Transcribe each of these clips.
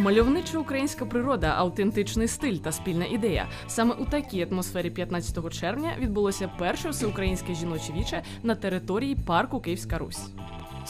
Мальовнича українська природа, автентичний стиль та спільна ідея. Саме у такій атмосфері 15 червня відбулося перше всеукраїнське жіноче віче на території парку Київська Русь.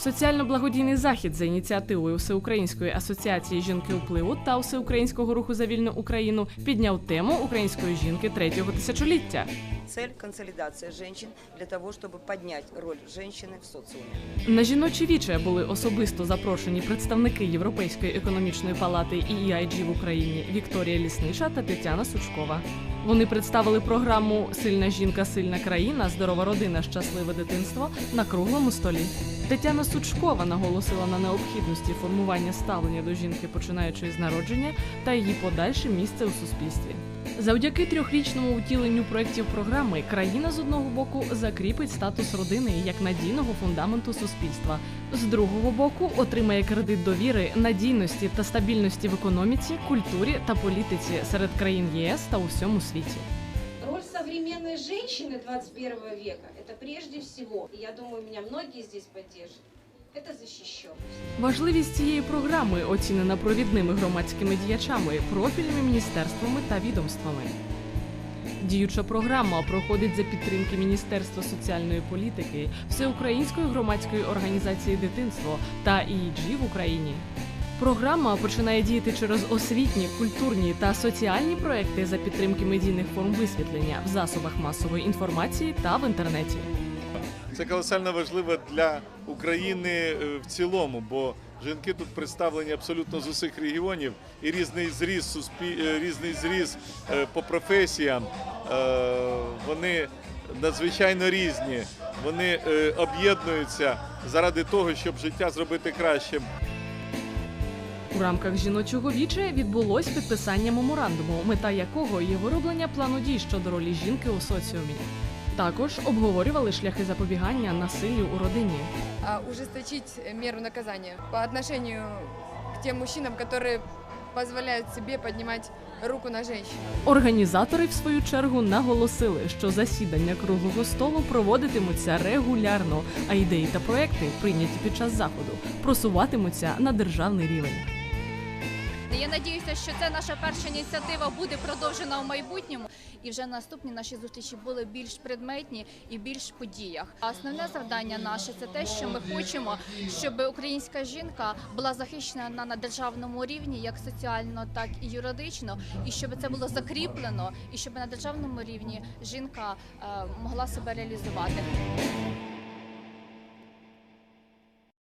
Соціально-благодійний захід за ініціативою Всеукраїнської асоціації жінки впливу та Всеукраїнського руху за вільну Україну підняв тему української жінки третього тисячоліття. Цель – консолидация женщин для того, чтобы поднять роль женщины в социуме. На жіночі віче були особисто запрошені представники Європейської економічної палати і EIG в Україні Вікторія Ліснича та Тетяна Сучкова. Вони представили програму Сильна жінка, сильна країна, здорова родина, щасливе дитинство на круглому столі. Тетяна Сучкова наголосила на необхідності формування ставлення до жінки, починаючи з народження, та її подальше місце у суспільстві. Завдяки трьохрічному втіленню проєктів програми країна з одного боку закріпить статус родини як надійного фундаменту суспільства, з другого боку отримає кредит довіри, надійності та стабільності в економіці, культурі та політиці серед країн ЄС та у всьому світі. Современной женщины 21 века – это прежде всего, и я думаю, меня многие здесь поддержат, это защищенность. Важливість цієї програми оцінена провідними громадськими діячами, профільними міністерствами та відомствами. Діюча програма проходить за підтримки Міністерства соціальної політики, Всеукраїнської громадської організації Дитинство та EEG в Україні. Програма починає діяти через освітні, культурні та соціальні проекти за підтримки медійних форм висвітлення в засобах масової інформації та в інтернеті. Це колосально важливо для України е, в цілому, бо жінки тут представлені абсолютно з усіх регіонів і різний зріз, е, різний зріз е, по професіям. Вони надзвичайно різні. Вони об'єднуються заради того, щоб життя зробити кращим. У рамках жіночого віче відбулось підписання меморандуму, мета якого є вироблення плану дій щодо ролі жінки у соціумі. Також обговорювали шляхи запобігання насиллю у родині. а, ужесточить меру наказания по отношению к тем мужчинам, которые позволяют себе поднимать руку на женщину. Організатори, в свою чергу, наголосили, що засідання круглого столу проводитимуться регулярно, а ідеї та проекти, прийняті під час заходу, просуватимуться на державний рівень. Я надіюся, що це наша перша ініціатива буде продовжена в майбутньому, і вже наступні наші зустрічі були більш предметні і більш подіях. А Основне завдання наше це те, що ми хочемо, щоб українська жінка була захищена на, на державному рівні, як соціально, так і юридично, і щоб це було закріплено, і щоб на державному рівні жінка е, могла себе реалізувати.